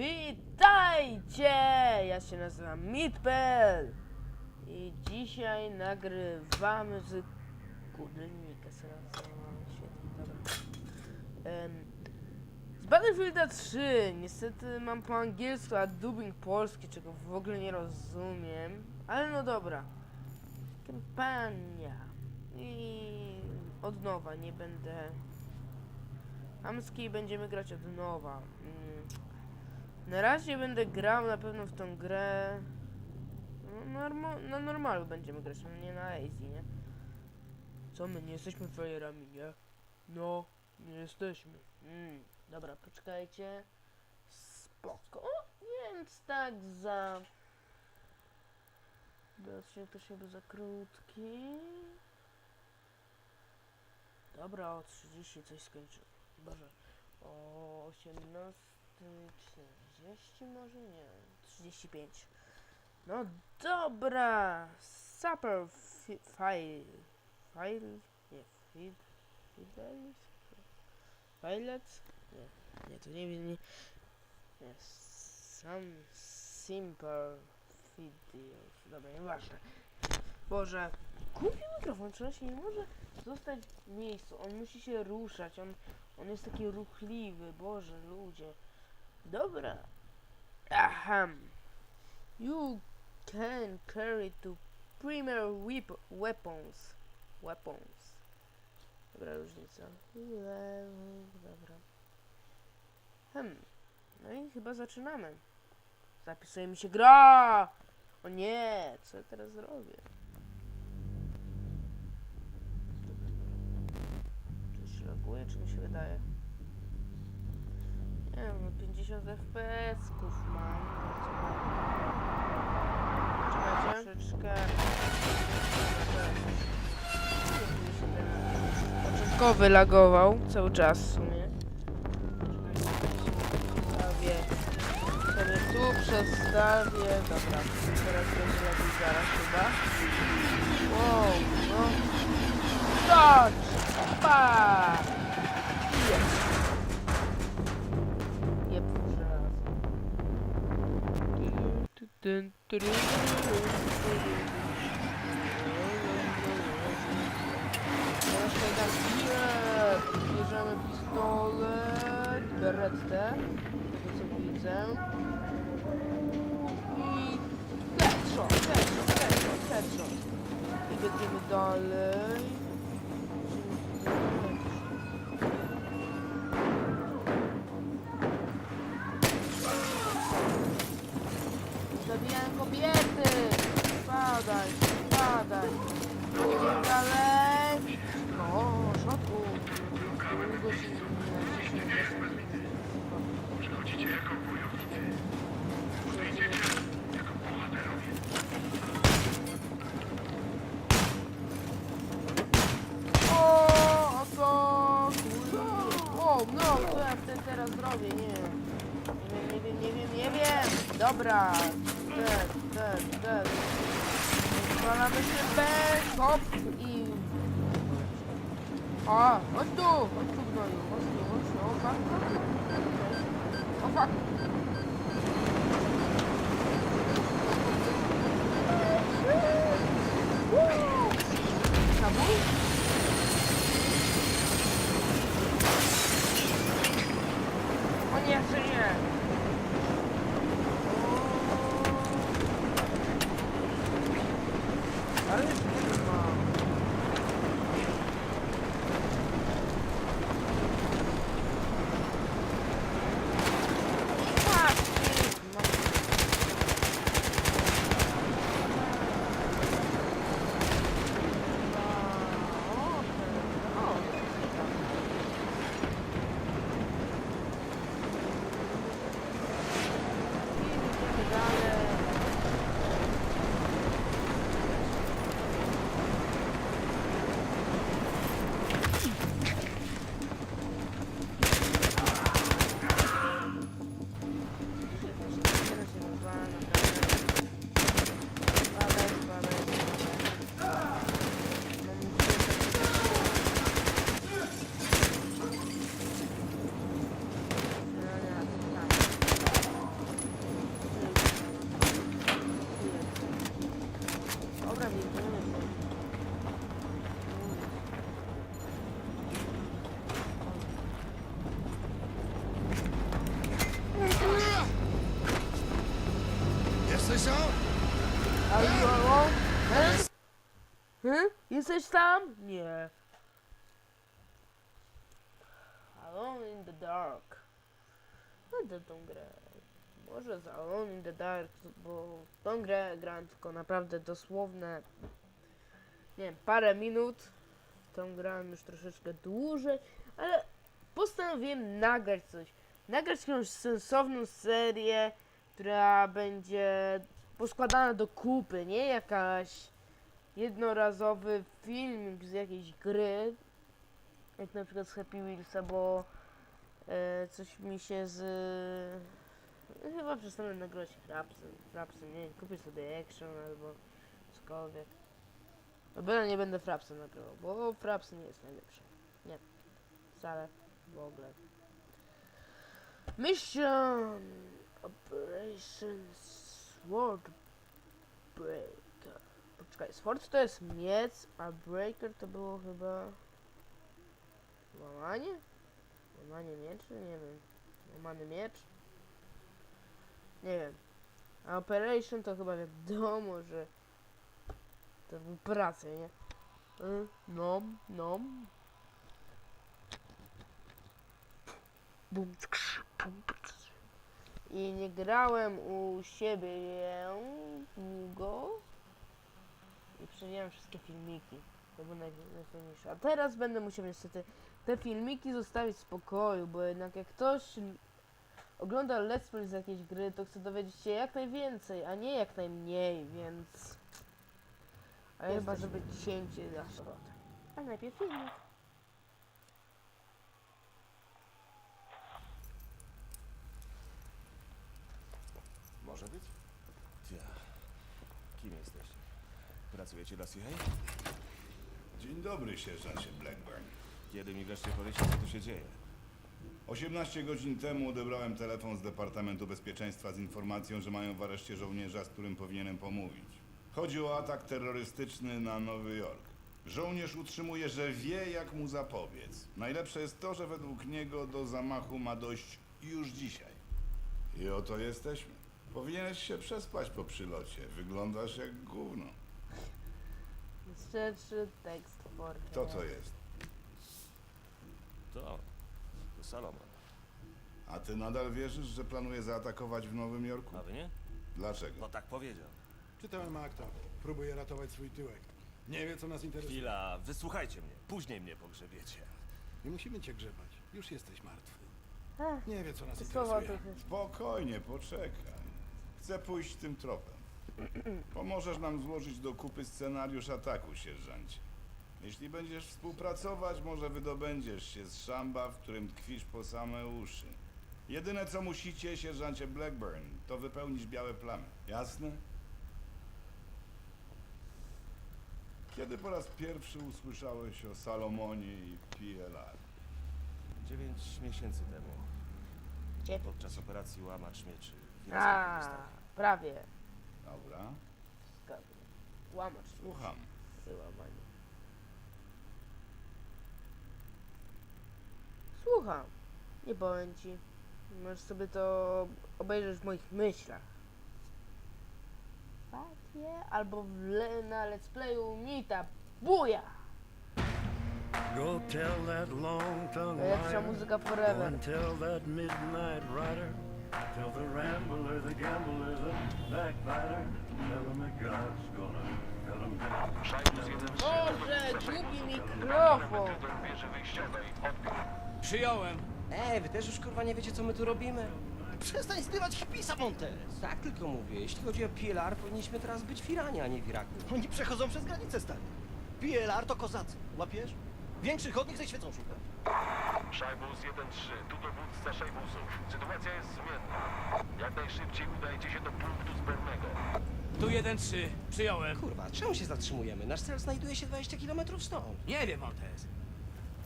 Witajcie! Ja się nazywam Mitpel i dzisiaj nagrywamy z. Em, z Battlefielda 3 niestety mam po angielsku, a dubbing polski, czego w ogóle nie rozumiem, ale no dobra. Kampania i od nowa, nie będę Hamski będziemy grać od nowa. Mm. Na razie będę grał na pewno w tą grę. No, normo- na normalu będziemy grać, nie na easy, nie? Co my nie jesteśmy frajerami, nie? No, nie jesteśmy. Mm. Dobra, poczekajcie. Spoko. Więc tak za. Bo odcinek to się by za krótki. Dobra, o 30 coś skończył. Boże, o 18.40 może? Nie, 35. No dobra, Supper fi- File, File, nie, Fil? Filet? Nie, nie, to nie nie, nie, Some Simple Videos, dobra, nieważne. Boże, kupił mikrofon, czy on się nie może zostać w miejscu, on musi się ruszać, on on jest taki ruchliwy, Boże, ludzie. Dobra. Aham. You can carry to premier weep weapons. Weapons. Dobra różnica. Dobra. Hmm. No i chyba zaczynamy. Zapisuje mi się gra! O nie, co ja teraz zrobię? Coś laguje, czy mi się wydaje? Nie wiem, no 50 FPS-ków mam. Czekajcie. Troszeczkę. Początkowy wylagował cały czas w sumie. Przestawię. Sobie tu przestawię. Dobra, teraz będzie lepiej zaraz chyba. Wow, no. Dodge! Pa! Jest. Tu, Teraz tutaj tak. Bierzemy pistolet, berettę, tego co widzę. I headshot, headshot, headshot, headshot. I będziemy dalej. Teraz zrobię? Nie wiem. Nie wiem, nie wiem, nie wiem, nie wiem. Dobra. Ten, ten, ten. Zwalamy się B, hop i... A, chodź tu, chodź tu gnoju, chodź tu, chodź tu, o fuck, o fuck. Zabój? O nie, jeszcze nie. Ale już nie Jesteś tam? Nie. Alone in the Dark. Będę tą grę. Może za Alone in the Dark, bo tą grę grałem tylko naprawdę dosłowne, nie wiem, parę minut. Tą grałem już troszeczkę dłużej, ale postanowiłem nagrać coś. Nagrać jakąś sensowną serię, która będzie poskładana do kupy, nie jakaś jednorazowy filmik z jakiejś gry, jak na przykład z Happy Wheelsa, bo e, coś mi się z... Chyba przestanę nagrywać Frapsem, Frapsem, nie kupię sobie Action albo cokolwiek. O byle nie będę Frapsem nagrywał, bo Fraps nie jest najlepszy. Nie, wcale, w ogóle. Mission Operation Sword Breaker. Poczekaj, Sword to jest miec, a Breaker to było chyba... Łamanie? Łamanie mieczy? Nie wiem. Łamany miecz? Nie wiem. A Operation to chyba wiadomo, że... To był praca, nie? No, no. Bum, bum. I nie grałem u siebie długo. I przewijałem wszystkie filmiki. To było naj- najfajniejsze. A teraz będę musiał niestety te filmiki zostawić w spokoju, bo jednak jak ktoś ogląda let's play z jakiejś gry, to chce dowiedzieć się jak najwięcej, a nie jak najmniej, więc... A chyba, żeby cięcie na. A najpierw filmik. Może być? Ja. Kim jesteście? Pracujecie dla CIA? Dzień dobry, sierżancie Blackburn. Kiedy mi wreszcie powiecie, co tu się dzieje? 18 godzin temu odebrałem telefon z Departamentu Bezpieczeństwa z informacją, że mają w areszcie żołnierza, z którym powinienem pomówić. Chodzi o atak terrorystyczny na Nowy Jork. Żołnierz utrzymuje, że wie, jak mu zapobiec. Najlepsze jest to, że według niego do zamachu ma dojść już dzisiaj. I oto jesteśmy. Powinieneś się przespać po przylocie. Wyglądasz jak gówno. Rzeczy tekst for Kto to jest? To. To Salomon. A ty nadal wierzysz, że planuje zaatakować w Nowym Jorku? A wy nie? Dlaczego? No tak powiedział. Czytałem akta. Próbuję ratować swój tyłek. Nie wie, co nas interesuje. Chwila, wysłuchajcie mnie. Później mnie pogrzebiecie. Nie musimy cię grzebać. Już jesteś martwy. Ech, Nie wie, co nas słowa interesuje. trochę... Spokojnie, poczekaj. Chcę pójść tym tropem. Pomożesz nam złożyć do kupy scenariusz ataku, sierżancie. Jeśli będziesz współpracować, może wydobędziesz się z szamba, w którym tkwisz po same uszy. Jedyne co musicie, sierżancie Blackburn, to wypełnić białe plamy. Jasne? Kiedy po raz pierwszy usłyszałeś o Salomonie i PLR? Dziewięć miesięcy temu, Ciepło. podczas operacji Łamacz Mieczy. w A, prawie. Dobra, Zgadłem. Łamacz. słucham. Wyłamanie. Słucham. Nie powiem ci. Możesz sobie to obejrzeć w moich myślach. Fatie albo w le, na let's playu Nita. Buja! Go tell that long-tongued Najlepsza liar. muzyka Go forever. and tell that midnight rider. Tell the rambler, the gambler, the backbiter. Tell him that God's gonna cut him down. Boże, długi mikrofon! Przyjąłem. Ej, wy też już kurwa nie wiecie co my tu robimy? Przestań zbywać hipisa, Montes. Tak tylko mówię, jeśli chodzi o PLR, powinniśmy teraz być w Iranie, a nie w Iraku. Oni przechodzą przez granicę, stary. PLR to kozacy, łapiesz? Większych od nich ze świecą szukać. Szajbus 1-3, tu dowódca Szajbusów. Sytuacja jest zmienna. Jak najszybciej udajcie się do punktu zbornego. Tu 1-3, przyjąłem. Kurwa, czemu się zatrzymujemy? Nasz cel znajduje się 20 km stąd. Nie wiem, Montes.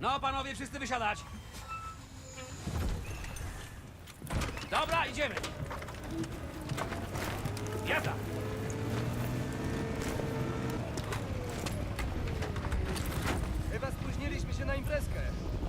No, panowie, wszyscy wysiadać. Dobra, idziemy. Jazda. Chyba spóźniliśmy się na imprezkę.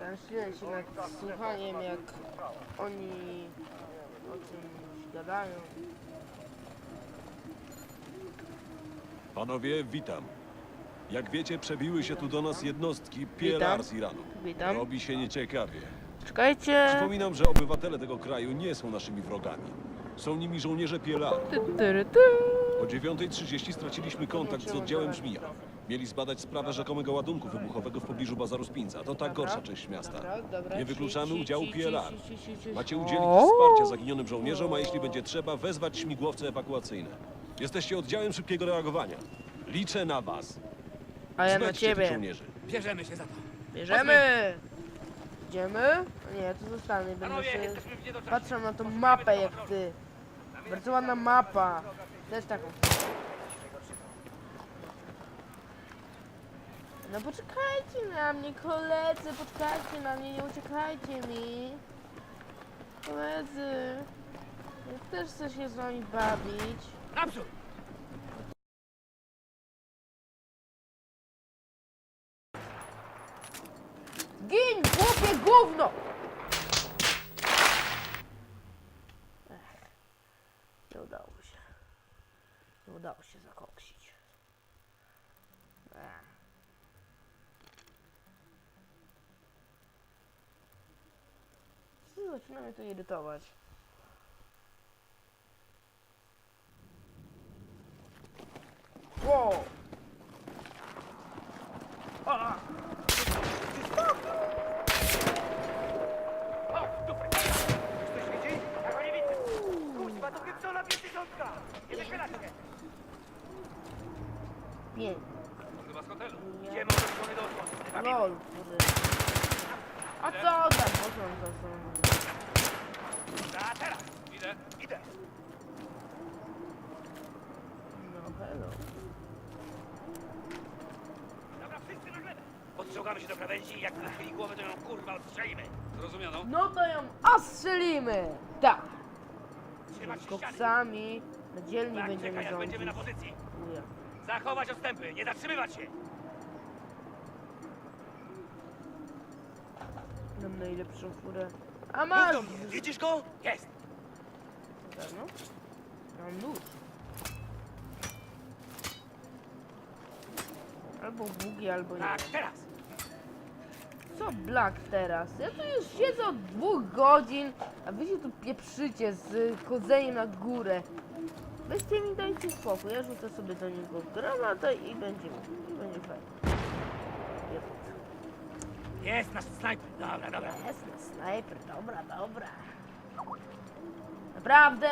Zamyśliłem się nad słuchaniem, jak oni o czymś gadają. Panowie, witam. Jak wiecie, przebiły się tu do nas jednostki. PLR z Iranu. Witam. Robi się nieciekawie. Czekajcie! Przypominam, że obywatele tego kraju nie są naszymi wrogami. Są nimi żołnierze PLR. Ty, ty, ty. O 9.30 straciliśmy kontakt z oddziałem Żmija. Mieli zbadać sprawę rzekomego ładunku wybuchowego w pobliżu bazaru Spinca. To tak Dobra. gorsza część miasta. Dobra, dobra. Nie wykluczamy ci, udziału ci, PLR. ci, ci, ci, ci. Macie O! udzielić wsparcia zaginionym żołnierzom, a jeśli będzie trzeba, wezwać śmigłowce ewakuacyjne. Jesteście oddziałem szybkiego reagowania. Liczę na was. A ja na Znajdźcie tych ciebie. żołnierzy. Bierzemy się za to. Bierzemy! Idziemy? Nie, tu zostanę. Będę się... Patrzę na tą mapę jak ty. Bardzo ładna mapa. Też taką. No poczekajcie na mnie, koledzy, poczekajcie na mnie, nie uciekajcie mi. Koledzy. Ja też chcę się z wami bawić. Naprzód! Gin, chłopie, gówno! Ech, nie udało się. Nie udało się zakoksić. Ech. Zaczyna mnie to irytować. Wow! A! Nie. Chyba z hotelu. Nie. Idziemy od strony do osłony. LOL, kurde. A co tam? Po co on to są? A teraz! Idę, idę. No hello. Dobra, wszyscy na glebę. Podciągamy się do krawędzi i jak nachyli głowę, to ją kurwa odstrzelimy. Zrozumiano? No to ją ostrzelimy! Tak! Trzymać się ściany. Koksami na dzielni Tak, będziemy czekaj, będziemy na pozycji. Chuja. Zachować odstępy, nie zatrzymywać się. Mam najlepszą furę. A masz! widzisz go? Jest. No. Mam nóż. Albo bugi, albo nie. Tak, teraz. Co Black teraz? Ja tu już siedzę od dwóch godzin, a wy się tu pieprzycie z chodzeniem na górę. Weźcie mi dajcie spokój, ja rzucę sobie do niego granatę i będzie, i będzie fajnie. Jest. Jest nasz snajper. Dobra, dobra. Jasny snajper, dobra, dobra. Naprawdę,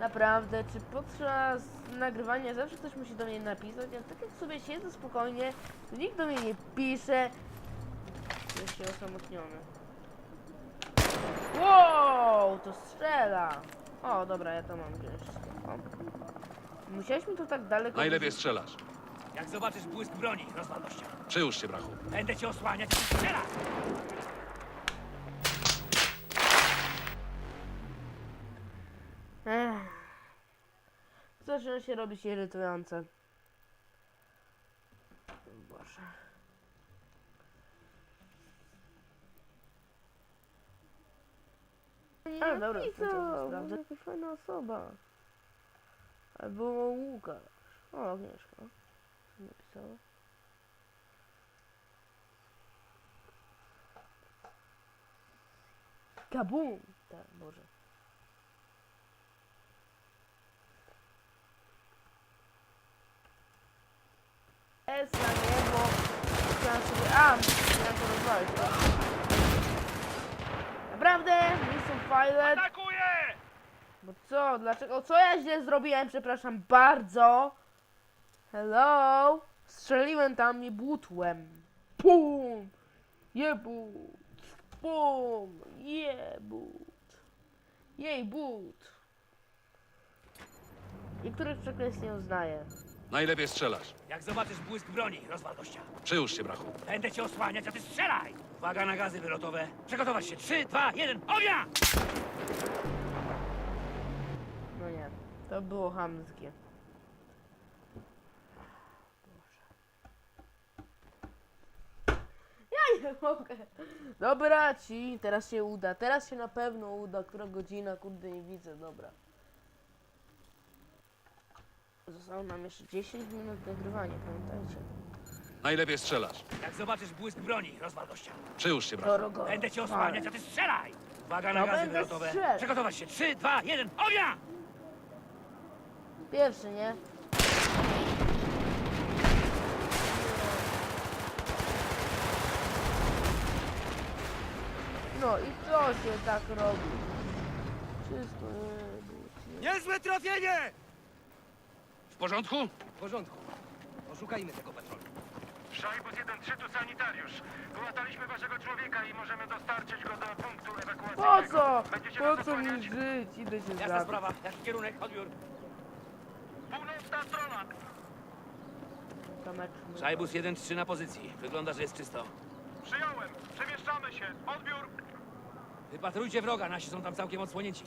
naprawdę, czy podczas nagrywania zawsze ktoś musi do mnie napisać? Ja tak jak sobie siedzę spokojnie, to nikt do mnie nie pisze. Czuję się osamotniony. Wow, to strzela. O, dobra, ja to mam gdzieś. O. Musieliśmy to tak daleko... Najlepiej strzelasz. Jak zobaczysz błysk broni, rozwal gościa. Przyłóż się, brachu. Będę cię osłaniać i strzelać. Zaczyna się robić irytujące. Boże. Ale dobra, to naprawdę jakaś fajna osoba. Albo Łukasz. O, Agnieszka. Co napisała? Kabum! Tak, Boże. Jest na niebo. Chciałam sobie... A! Miałam to rozwalić. Naprawdę? Mission Pilot? Atakuję! Bo co? Dlaczego? Co ja źle zrobiłem? Przepraszam bardzo. Hello? Strzeliłem tam i butłem. Pum! Jebut! Pum! Jebut! Jej but! Niektórych przekleństw nie uznaję. Najlepiej strzelasz. Jak zobaczysz błysk broni, rozwal gościa. Przyłóż się, brachu. Będę cię osłaniać, a ty strzelaj! Uwaga na gazy wylotowe. Przygotować się. Trzy, dwa, jeden, ognia! No nie, to było hamskie. Boże. Ja nie mogę. Dobra ci, teraz się uda. Teraz się na pewno uda. Która godzina, kurde nie widzę, dobra. Zostało nam jeszcze 10 minut nagrywania, pamiętajcie. Najlepiej strzelasz. Jak zobaczysz błysk broni, rozwal gościa. Przyłóż się, brachu. Dorogo. Będę cię osłaniać, a ty strzelaj! Uwaga na No gazy będę wylotowe. Przygotować się. Trzy, dwa, jeden, ognia! Pierwszy, nie? No i co się tak robi? Wszystko nie Niezłe trafienie! W porządku? W porządku. Poszukajmy tego patrolu. Szajbus 1-3 tu sanitariusz. Wyłataliśmy waszego człowieka i możemy dostarczyć go do punktu Po ewakuacyjnego. co? Będziecie Po nas co mi osłaniać? żyć? Idę się Jasna zabić. sprawa. Jaki kierunek? Odbiór. Północna strona. Mój- Szajbus 1-3 na pozycji. Wygląda, że jest czysto. Przyjąłem. Przemieszczamy się. Odbiór. Wypatrujcie wroga, nasi są tam całkiem odsłonięci.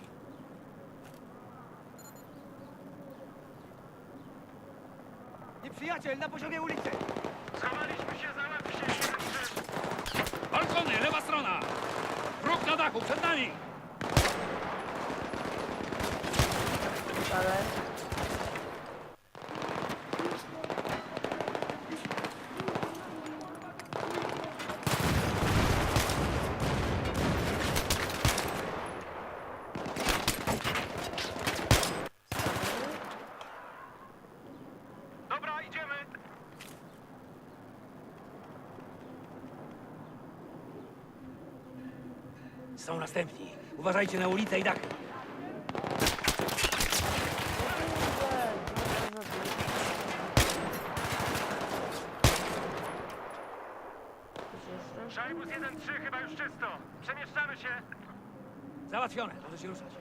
Nieprzyjaciel na poziomie ulicy! Schowaliśmy się za łeb 1-3. Balkony, lewa strona! Wróg na dachu, przed nami! Ale... Dobra, idziemy. Są następni. Uważajcie na ulicę i dachy. Szajbus 1-3 chyba już czysto. Przemieszczamy się. Załatwione, może się ruszać.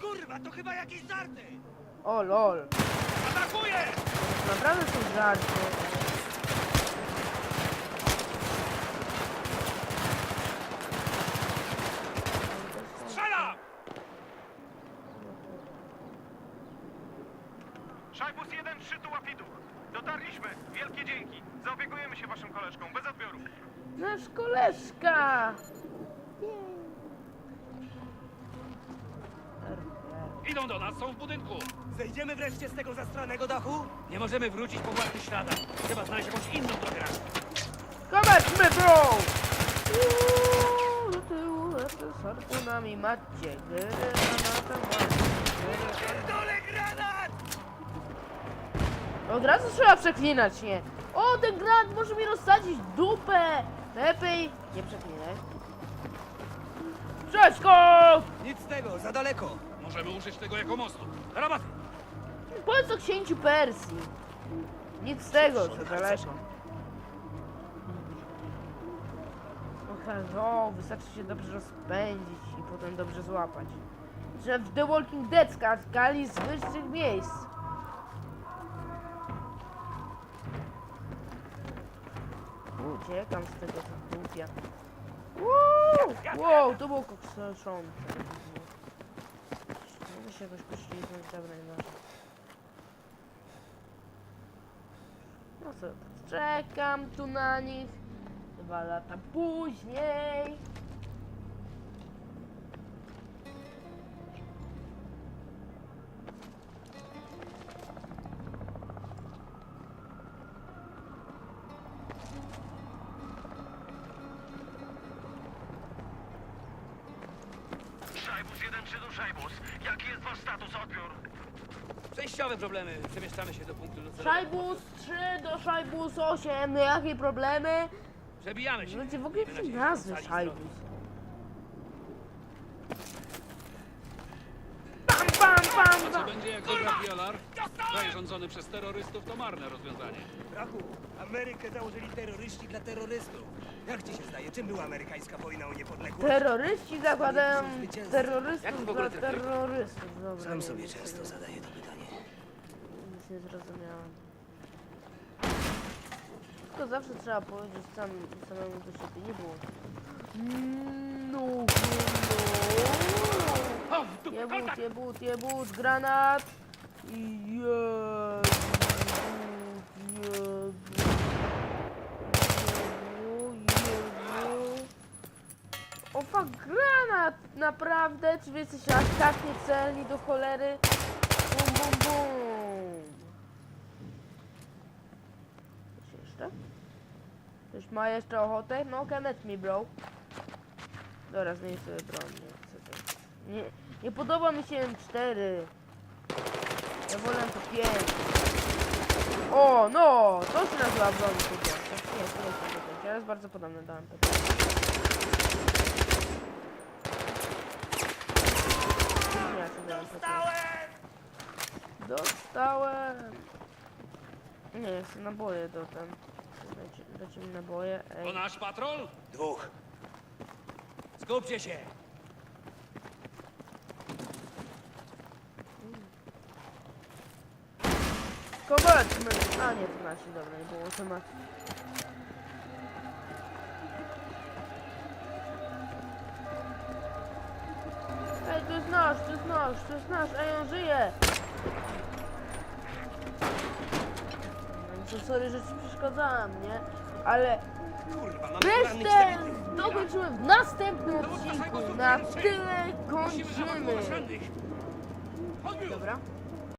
Kurwa, to chyba jakieś żarty! O lol. Atakuję! Naprawdę są żarty. Strzelam! Szajbus 1-3 tu łapidu. Dotarliśmy. Wielkie dzięki. Zaopiekujemy się waszym koleżką. Bez odbioru. Nasz koleżka! Idą do nas, są w budynku. Zejdziemy wreszcie z tego zastranego dachu? Nie możemy wrócić po własnych śladach. Trzeba znaleźć jakąś inną drogę. Zobaczmy, bro! Uuu, Do tyłu, z harpunami, macie granata, Pierdolę granat! Od razu trzeba przeklinać, nie? O, ten granat może mi rozsadzić dupę! Lepiej nie przeklinaj. Przeskok! Nic z tego, za daleko. Możemy użyć tego jako mostu. Rabaty! Powiedz o księciu Persji. Nic z tego, co daleko. Okej, o, wystarczy się dobrze rozpędzić i potem dobrze złapać. Że w The Walking Dead skakali z wyższych miejsc. Uciekam z tego głupia. Wow, wow, to było kokszące. Mogę się jakoś poślizgnąć, dobra, nie No co, czekam tu na nich. Dwa lata później. Szajbus 1-3 tu Szajbus. Jaki jest wasz status? Przejściowe problemy. Przemieszczamy się do punktu docelowego. Szajbus 3 do Szajbus 8. No jakie problemy? Przebijamy się. Ludzie w ogóle jakie nadzieję, że nazwy ocali Szajbus. zdrowie. Pam, pam, pam, kurwa! będzie jak dobra? Kraj rządzony przez terrorystów to marne rozwiązanie. Brachu, Amerykę założyli terroryści dla terrorystów. Jak ci się zdaje, czym była amerykańska wojna o niepodległość? Terroryści zakładają terrorystów tryb? terrorystów. Dobra, Sam sobie często zadaję to. Nic nie zrozumiałam. Tylko zawsze trzeba powiedzieć sam, samemu do siebie, nie było. No, no. Jebut, jebut, jebut, granat. Jebut, jebut. Jebu, jebu. O fuck, granat! Naprawdę? Czy wy jesteście aż tak niecelni do cholery? Bum, bum, bum. Coś jeszcze? Ktoś ma jeszcze ochotę? No, connect me, bro. Dobra, zmienię sobie broń, nie. Nie, podoba mi się M4. Ja wolę to 5. O, no! To się nazywa broń chyba. Nie, to jest MP5, ale jest bardzo podobne do MP5. Nie, to do MP5. Dostałem! Nie, chcę naboje do ten. Dajcie mi naboje. To Ej. nasz patrol? Dwóch. Skupcie się! Kogośmy! A nie, to nasi, dobra, nie było tematu. Ej, to jest nasz, to jest nasz, to jest nasz, ej, on żyje! No to sorry, że ci przeszkadzałam, nie? Ale Kurwa, mamy resztę dokończymy w następnym odcinku. Na tyle kończymy. Dobra.